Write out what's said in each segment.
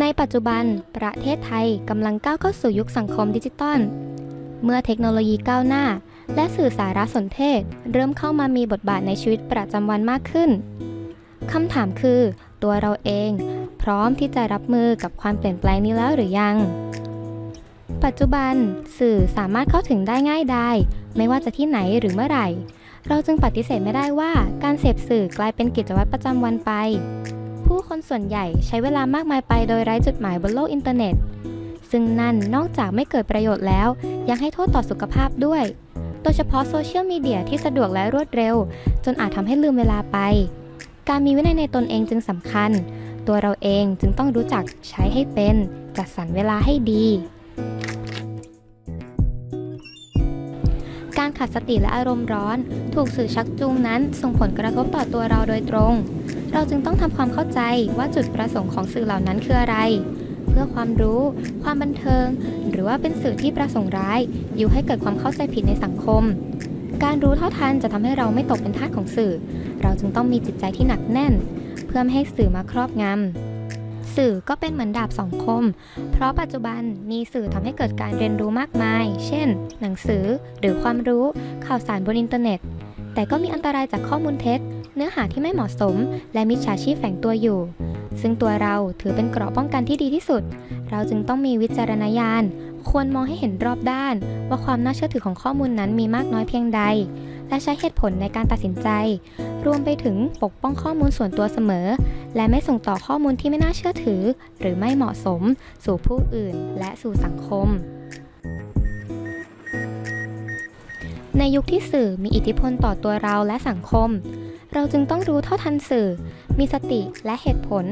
ในปัจจุบันประเทศไทยกำลังก้าวเข้าสู่ยุคสังคมดิจิตอล เมื่อเทคโนโลยีก้าวหน้า และสื่อสารสนเทศ เริ่มเข้ามามีบทบาทในชีวิตประจำวันมากขึ้น คำถามคือ ตัวเราเอง พร้อมที่จะรับมือกับความเปลี่ยนแปลงนี้แล้วหรือยัง ปัจจุบันสื่อสามารถเข้าถึงได้ง่ายดายไม่ว่าจะที่ไหนหรือเมื่อไหร่ เราจึงปฏิเสธไม่ได้ว่าการเสพสื่อกลายเป็นกิจวัตรประจำวันไป ผู้คนส่วนใหญ่ใช้เวลามากมายไปโดยไร้จุดหมายบนโลกอินเทอร์เน็ต ซึ่งนั่นนอกจากไม่เกิดประโยชน์แล้ว ยังให้โทษต่อสุขภาพด้วย โดยเฉพาะโซเชียลมีเดียที่สะดวกและรวดเร็ว จนอาจทำให้ลืมเวลาไป การมีวินัยในตนเองจึงสำคัญ ตัวเราเองจึงต้องรู้จักใช้ให้เป็น จัดสรรเวลาให้ดี การขาดสติและอารมณ์ร้อน ถูกสื่อชักจูงนั้นส่งผลกระทบต่อตัวเราโดยตรง เราจึงต้องทำความเข้าใจว่าจุดประสงค์ของสื่อเหล่านั้นคืออะไร เพื่อความรู้ ความบันเทิง หรือว่าเป็นสื่อที่ประสงค์ร้ายยุให้เกิดความเข้าใจผิดในสังคม การรู้เท่าทันจะทำให้เราไม่ตกเป็นทาสของสื่อ เราจึงต้องมีจิตใจที่หนักแน่น เพื่อไม่ให้สื่อมาครอบงำ สื่อก็เป็นเหมือนดาบสองคม เพราะปัจจุบันมีสื่อทำให้เกิดการเรียนรู้มากมาย เช่น หนังสือหรือความรู้ข่าวสารบนอินเทอร์เน็ต แต่ก็มีอันตรายจากข้อมูลเท็จ เนื้อหาที่ไม่เหมาะสม และมิจฉาชีพแฝงตัวอยู่ ซึ่งตัวเราถือเป็นเกราะป้องกันที่ดีที่สุด เราจึงต้องมีวิจารณญาณ ควรมองให้เห็นรอบด้าน ว่าความน่าเชื่อถือของข้อมูลนั้นมีมากน้อยเพียงใด และใช้เหตุผลในการตัดสินใจ รวมไปถึงปกป้องข้อมูลส่วนตัวเสมอ และไม่ส่งต่อข้อมูลที่ไม่น่าเชื่อถือ หรือไม่เหมาะสม สู่ผู้อื่น และสู่สังคมในยุคที่สื่อมีอิทธิพลต่อตัวเราและสังคม เราจึงต้องรู้เท่าทันสื่อ มีสติและเหตุผล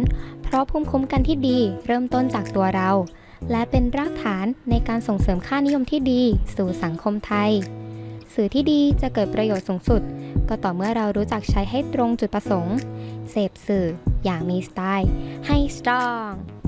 เพราะภูมิคุ้มกันที่ดีเริ่มต้นจากตัวเรา และเป็นรากฐานในการส่งเสริมค่านิยมที่ดีสู่สังคมไทย สื่อที่ดีจะเกิดประโยชน์สูงสุด ก็ต่อเมื่อเรารู้จักใช้ให้ตรงจุดประสงค์ เสพสื่ออย่างมีสไตล์ ให้สตรอง